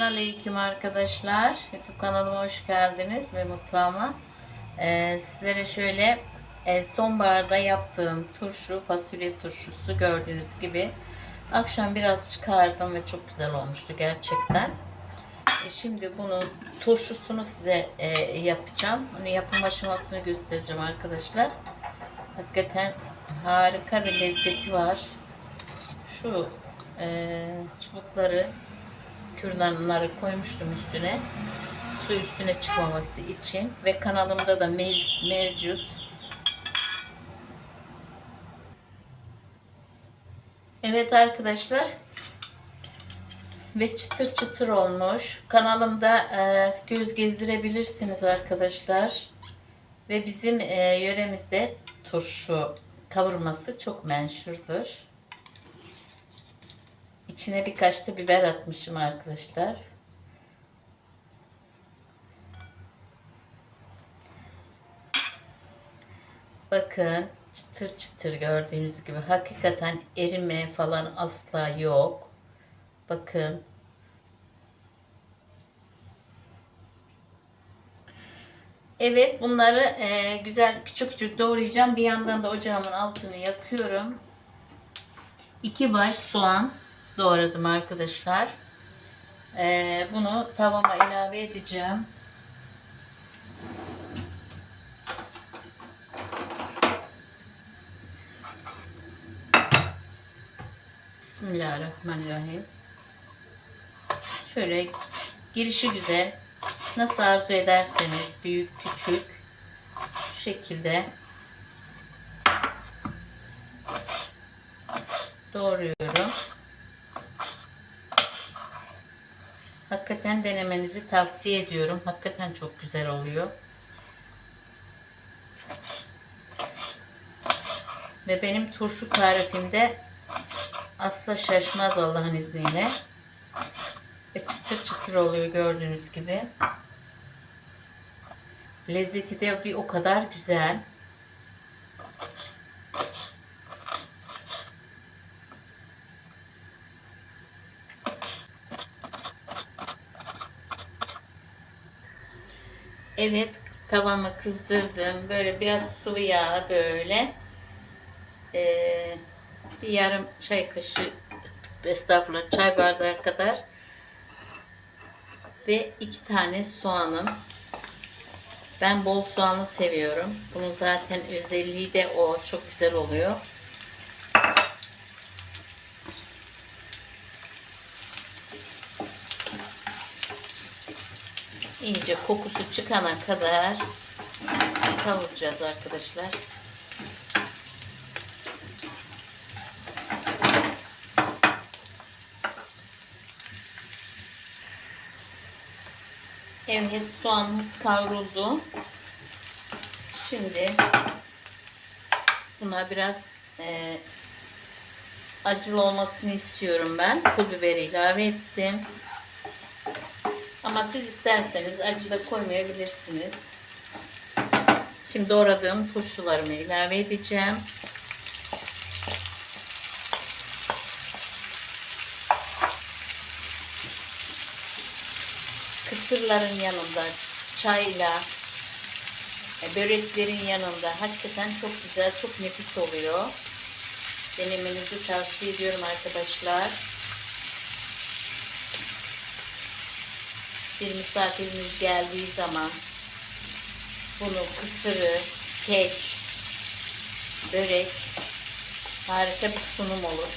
Selamünaleyküm arkadaşlar. YouTube kanalıma hoş geldiniz ve mutfağıma. Ee, sizlere şöyle e, sonbaharda yaptığım turşu, fasulye turşusu gördüğünüz gibi akşam biraz çıkardım ve çok güzel olmuştu gerçekten. E, şimdi bunun turşusunu size e, yapacağım. Onu yapım aşamasını göstereceğim arkadaşlar. Hakikaten harika bir lezzeti var. Şu e, çubukları kürdanları koymuştum üstüne. Su üstüne çıkmaması için ve kanalımda da mev- mevcut. Evet arkadaşlar. Ve çıtır çıtır olmuş. Kanalımda e, göz gezdirebilirsiniz arkadaşlar. Ve bizim e, yöremizde turşu kavurması çok menşurdur. İçine birkaç da biber atmışım arkadaşlar. Bakın çıtır çıtır gördüğünüz gibi hakikaten erime falan asla yok. Bakın. Evet bunları e, güzel küçük küçük doğrayacağım. Bir yandan da ocağımın altını yakıyorum. İki baş soğan doğradım arkadaşlar. Ee, bunu tavama ilave edeceğim. Bismillahirrahmanirrahim. Şöyle girişi güzel. Nasıl arzu ederseniz büyük küçük şekilde doğruyorum. Hakikaten denemenizi tavsiye ediyorum. Hakikaten çok güzel oluyor. Ve benim turşu tarifimde asla şaşmaz Allah'ın izniyle. Ve çıtır çıtır oluyor gördüğünüz gibi. Lezzeti de bir o kadar güzel. Evet tavamı kızdırdım. Böyle biraz sıvı yağ böyle. Ee, bir yarım çay kaşığı estağfurullah çay bardağı kadar ve iki tane soğanım. Ben bol soğanlı seviyorum. Bunun zaten özelliği de o. Çok güzel oluyor. İyice kokusu çıkana kadar kavuracağız arkadaşlar. Evet soğanımız kavruldu. Şimdi buna biraz e, acılı olmasını istiyorum ben. Pul biberi ilave ettim. Ama siz isterseniz acı da koymayabilirsiniz. Şimdi doğradığım turşularımı ilave edeceğim. Kısırların yanında çayla e, böreklerin yanında hakikaten çok güzel, çok nefis oluyor. Denemenizi tavsiye ediyorum arkadaşlar. Bir misafirimiz geldiği zaman bunu kısırı, kek, börek harika bir sunum olur.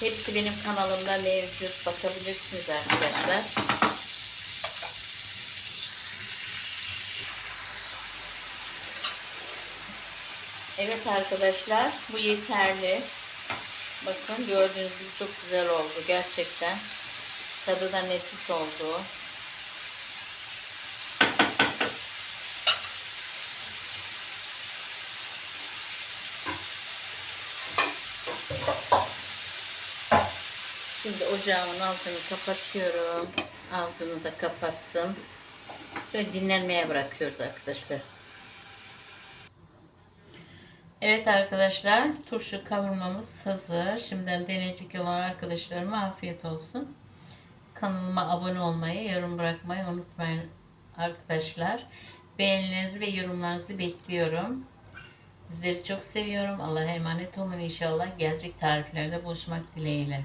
Hepsi benim kanalımda mevcut. Bakabilirsiniz arkadaşlar. Evet arkadaşlar bu yeterli. Bakın gördüğünüz gibi çok güzel oldu gerçekten. Tadı da nefis oldu. Şimdi ocağımın altını kapatıyorum. Ağzını da kapattım. Şöyle dinlenmeye bırakıyoruz arkadaşlar. Evet arkadaşlar, turşu kavurmamız hazır. Şimdiden deneyecek olan arkadaşlarıma afiyet olsun. Kanalıma abone olmayı, yorum bırakmayı unutmayın arkadaşlar. Beğenilerinizi ve yorumlarınızı bekliyorum. Sizleri çok seviyorum. Allah'a emanet olun inşallah. Gelecek tariflerde buluşmak dileğiyle.